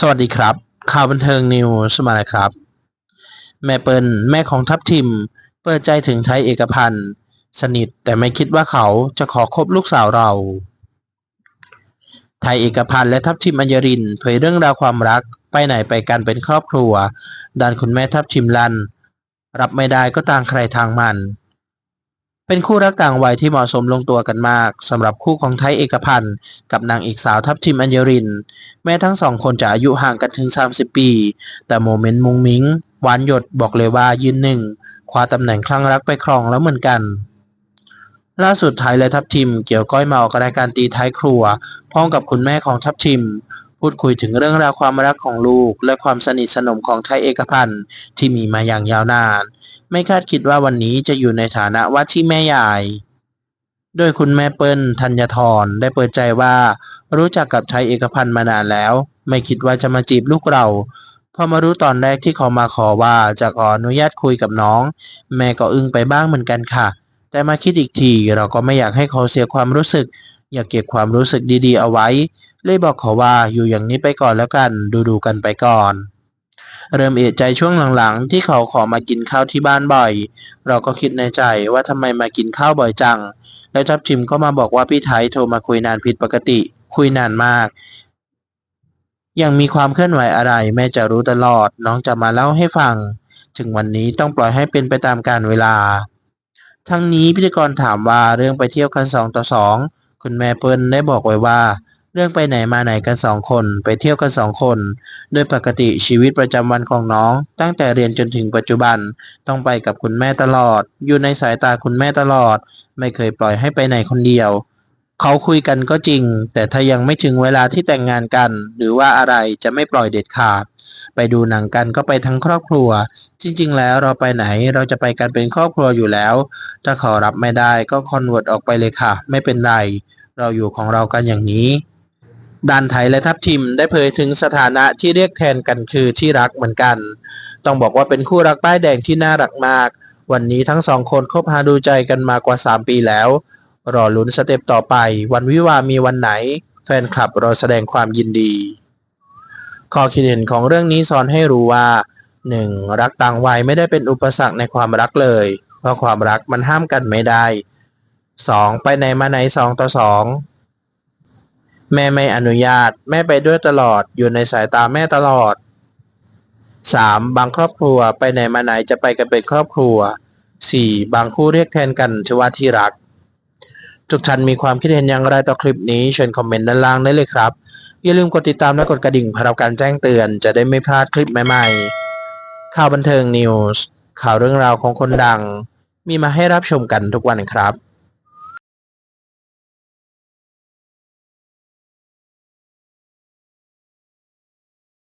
สวัสดีครับ ข่าวบันเทิงนิวส์มาแล้วครับ แม่เปิลแม่ของทัพทิม เปิดใจถึงไทยเอกพันธ์ สนิทแต่ไม่คิดว่าเขาจะขอคบลูกสาวเรา ไทยเอกพันธ์และทัพทิมอัญญรินเผยเรื่องราวความรักไปไหนไปกันเป็นครอบครัวด้านคุณแม่ทัพทิมลัน รับไม่ได้ก็ต่างใครทางมัน เป็นคู่รักต่างวัยที่เหมาะสมลงตัวกันมากสำหรับคู่ของไทยเอกพันธ์กับนางเอกสาวทัพทิมอัญญริน แม้ทั้งสองคนจะอายุห่างกันถึง 30 ปี แต่โมเมนต์มุงมิงหวานหยดบอกเลยว่ายืนหนึ่งคว้าตำแหน่งคลั่งรักไปครองแล้วเหมือนกัน ล่าสุดไทยและทัพทิมเกี่ยวก้อยมาออกรายการตีท้ายครัว พร้อมกับคุณแม่ของทัพทิม พูดคุยถึงเรื่องราวความรักของลูก และความสนิทสนมของไทยเอกพันธ์ที่มีมาอย่างยาวนาน ไม่คาดคิดว่าวันนี้จะอยู่ในฐานะว่าที่แม่ยายโดยคุณแม่เปิ้ลธัญทรได้เปิดใจว่า รู้จักกับไทยเอกพันธ์มานานแล้ว ไม่คิดว่าจะมาจีบลูกเราพอมารู้ตอนแรกที่เขามาขอว่าจะขออนุญาตคุยกับน้อง แม่ก็อึ้งไปบ้างเหมือนกันค่ะ แต่มาคิดอีกทีเราก็ไม่อยากให้เขาเสียความรู้สึก อยากเก็บความรู้สึกดีๆเอาไว้ เลยบอกเขาว่าอยู่อย่างนี้ไปก่อนแล้วกัน ดูๆกันไปก่อน เริ่มเอะใจช่วงหลังๆ ที่เขาขอมากินข้าวที่บ้านบ่อย เราก็คิดในใจว่าทำไมมากินข้าวบ่อยจัง แล้วทัพทิมก็มาบอกว่าพี่ไทยโทรมาคุยนานผิดปกติ คุยนานมากยังมีความเคลื่อนไหวอะไร แม่จะรู้ตลอด น้องจะมาเล่าให้ฟัง ถึงวันนี้ต้องปล่อยให้เป็นไปตามกาลเวลา ทั้งนี้พิธีกรถามว่าเรื่องไปเที่ยวกันสองต่อสองคุณแม่เปิ้ลได้บอกไว้ว่า เรื่องไปไหนมาไหนกันสองคน ไปเที่ยวกันสองคน โดยปกติชีวิตประจำวันของน้อง ตั้งแต่เรียนจนถึงปัจจุบัน ต้องไปกับคุณแม่ตลอด อยู่ในสายตาคุณแม่ตลอด ไม่เคยปล่อยให้ไปไหนคนเดียว เขาคุยกันก็จริง แต่ถ้ายังไม่ถึงเวลาที่แต่งงานกัน หรือว่าอะไรจะไม่ปล่อยเด็ดขาด ไปดูหนังกันก็ไปทั้งครอบครัว จริง ๆ แล้วเราไปไหนเราจะไปกันเป็นครอบครัวอยู่แล้ว ถ้าเขารับไม่ได้ก็คอนเวิร์ตออกไปเลยค่ะ ไม่เป็นไร เราอยู่ของเรากันอย่างนี้ ด้านไทยและทัพทิมได้เผยถึงสถานะที่เรียกแทนกันคือที่รักเหมือนกัน ต้องบอกว่าเป็นคู่รักป้ายแดงที่น่ารักมาก วันนี้ทั้งสองคนคบหาดูใจกันมากว่า 3 ปีแล้ว รอลุ้นสเต็ปต่อไป วันวิวามีวันไหน แฟนคลับรอแสดงความยินดี ข้อคิดเห็นของเรื่องนี้สอนให้รู้ว่า 1. รักต่างวัยไม่ได้เป็นอุปสรรคในความรักเลย เพราะความรักมันห้ามกันไม่ได้ 2. ไปไหนมาไหนสองต่อสอง แม่ไม่อนุญาต แม่ไปด้วยตลอดอยู่ในสายตาแม่ตลอด 3. บางครอบครัวไปไหนมาไหนจะไปกันเป็นครอบครัว 4. บางคู่เรียกแทนกันชว่าที่รัก ทุกท่านมีความคิดเห็นอย่างไรต่อคลิปนี้เชิญคอมเมนต์ด้านล่างได้เลยครับ อย่าลืมกดติดตามและกดกระดิ่งเพื่อรับการแจ้งเตือนจะได้ไม่พลาดคลิปใหม่ๆ ข่าวบันเทิงนิวส์ข่าวเรื่องราวของคนดัง มีมาให้รับชมกันทุกวันครับ